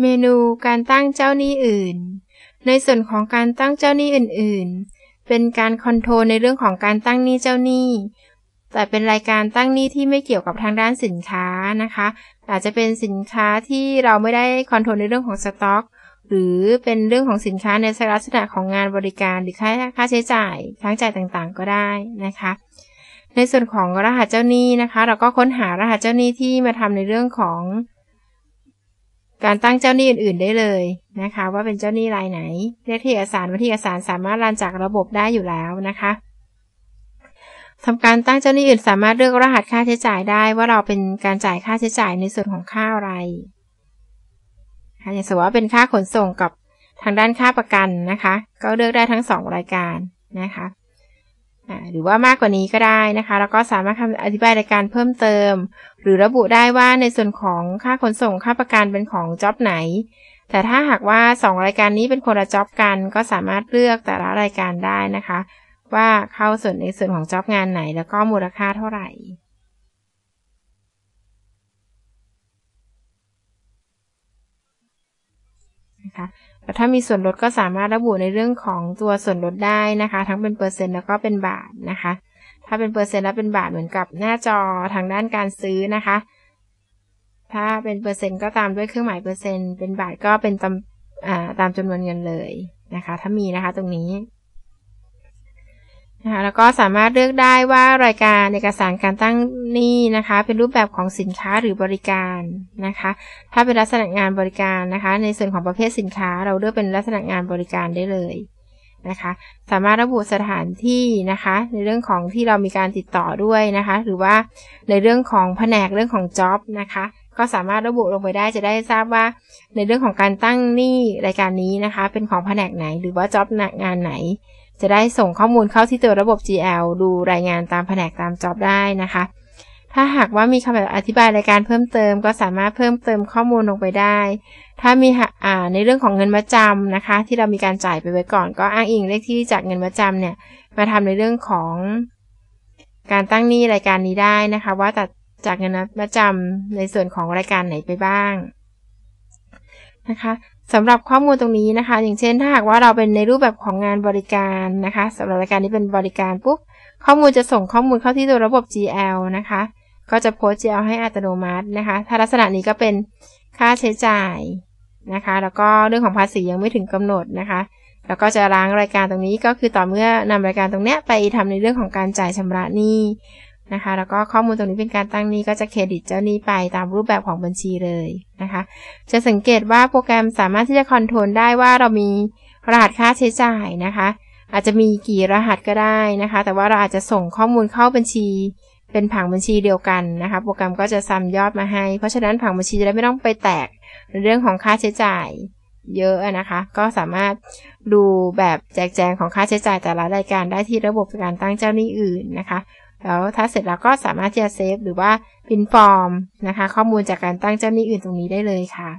เมนูการตั้งเจ้าหนี้อื่น ในส่วนของการตั้งเจ้าหนี้อื่น ๆ เป็นการคอนโทรลในเรื่องของการตั้งหนี้เจ้าหนี้ แต่เป็นรายการตั้งหนี้ที่ไม่เกี่ยวกับทางด้านสินค้านะคะ อาจจะเป็นสินค้าที่เราไม่ได้คอนโทรลในเรื่องของสต็อกหรือเป็นเรื่องของสินค้าในลักษณะของงานบริการหรือค่าค่าใช้จ่ายทั้งจ่ายต่างๆ ก็ได้นะคะ ในส่วนของรหัสเจ้าหนี้นะคะ เราก็ค้นหารหัสเจ้าหนี้ที่มาทำในเรื่องของ การตั้งเจ้าหนี้อื่น ๆ ได้เลยนะคะ ว่าเป็นเจ้าหนี้รายไหนเลขที่เอกสารวันที่เอกสารสามารถรันจากระบบได้อยู่แล้วนะคะทำการตั้งเจ้าหนี้อื่นสามารถเลือกรหัสค่าใช้จ่ายได้ว่าเราเป็นการจ่ายค่าใช้จ่ายในส่วนของค่าอะไรอย่างสมมติว่าเป็นค่าขนส่งกับทางด้านค่าประกันนะคะ ก็เลือกได้ทั้ง 2 รายการนะคะ หรือว่ามากกว่านี้ก็ได้นะคะ แล้วก็สามารถอธิบายรายการเพิ่มเติม หรือระบุได้ว่าในส่วนของค่าขนส่งค่าประกันเป็นของจ็อบไหน แต่ถ้าหากว่า 2 รายการนี้เป็นคนละจ็อบกันก็สามารถเลือกแต่ละรายการได้นะคะ ว่าเข้าส่วนในส่วนของจ็อบงานไหน แล้วก็มูลค่าเท่าไหร่ นะคะแต่ถ้ามีส่วนลดก็สามารถระบุในเรื่องของตัวส่วนลดได้นะคะ ทั้งเป็นเปอร์เซ็นต์แล้วก็เป็นบาทนะคะ ถ้าเป็นเปอร์เซ็นต์แล้วเป็นบาทเหมือนกับหน้าจอทางด้านการซื้อนะคะ ถ้าเป็นเปอร์เซ็นต์ก็ตามด้วยเครื่องหมายเปอร์เซ็นต์เป็นบาทก็เป็นตามตามจำนวนเงินเลยนะคะ ถ้ามีนะคะตรงนี้ นะคะแล้วก็สามารถเลือกได้ว่ารายการเอกสารการตั้งหนี้นะคะ เป็นรูปแบบของสินค้าหรือบริการนะคะ ถ้าเป็นลักษณะงานบริการนะคะ ในส่วนของประเภทสินค้าเราเลือกเป็นลักษณะงานบริการได้เลยนะคะ สามารถระบุสถานที่นะคะ ในเรื่องของที่เรามีการติดต่อด้วยนะคะ หรือว่าในเรื่องของแผนกเรื่องของ job นะคะ ก็สามารถระบุลงไปได้จะได้ทราบว่า ในเรื่องของการตั้งหนี้รายการนี้นะคะ เป็นของแผนกไหน หรือว่า job งานไหน จะได้ส่งข้อมูลเข้าที่ตัวระบบ GL ดูรายงานตามแผนกตามจ็อบได้นะคะ ถ้าหากว่ามีคำอธิบายรายการเพิ่มเติม ก็สามารถเพิ่มเติมข้อมูลลงไปได้ ถ้ามีในเรื่องของเงินมาจำนะคะ ที่เรามีการจ่ายไปไว้ก่อน ก็อ้างอิงเลขที่จากเงินมาจำเนี่ยมาทำในเรื่องของการตั้งหนี้รายการนี้ได้นะคะ ว่าตัดจากเงินมาจำในส่วนของรายการไหนไปบ้างนะคะ สำหรับข้อมูลตรงนี้นะคะ อย่างเช่นถ้าหากว่าเราเป็นในรูปแบบของงานบริการนะคะสำหรับรายการนี้เป็นบริการปุ๊บข้อมูลจะส่งข้อมูลเข้าที่ตัวระบบ GL นะคะ ก็จะโพส GL ให้อัตโนมัตินะคะ ถ้าลักษณะนี้ก็เป็นค่าใช้จ่ายนะคะ แล้วก็เรื่องของภาษียังไม่ถึงกำหนดนะคะ แล้วก็จะล้างรายการตรงนี้ก็คือต่อเมื่อนำรายการตรงเนี้ยไปทำในเรื่องของการจ่ายชำระหนี้ นะคะ แล้วก็ข้อมูลตรงนี้เป็นการตั้งหนี้ก็จะเครดิตเจ้าหนี้ไปตามรูปแบบของบัญชีเลยนะคะ จะสังเกตว่าโปรแกรมสามารถที่จะคอนโทรลได้ว่าเรามีรหัสค่าใช้จ่ายนะคะ อาจจะมีกี่รหัสก็ได้นะคะ แต่ว่าเราอาจจะส่งข้อมูลเข้าบัญชี เป็นผังบัญชีเดียวกันนะคะ โปรแกรมก็จะซ้ำยอดมาให้ เพราะฉะนั้นผังบัญชีจะได้ไม่ต้องไปแตกในเรื่องของค่าใช้จ่ายเยอะนะคะ ก็สามารถดูแบบแจกแจงของค่าใช้จ่ายแต่ละรายการได้ที่ระบบการตั้งเจ้าหนี้อื่นนะคะ แล้วถ้าเสร็จแล้วก็สามารถที่จะเซฟหรือว่าพินฟอร์มนะคะ ข้อมูลจากการตั้งเจ้าหนี้อื่นตรงนี้ได้เลยค่ะ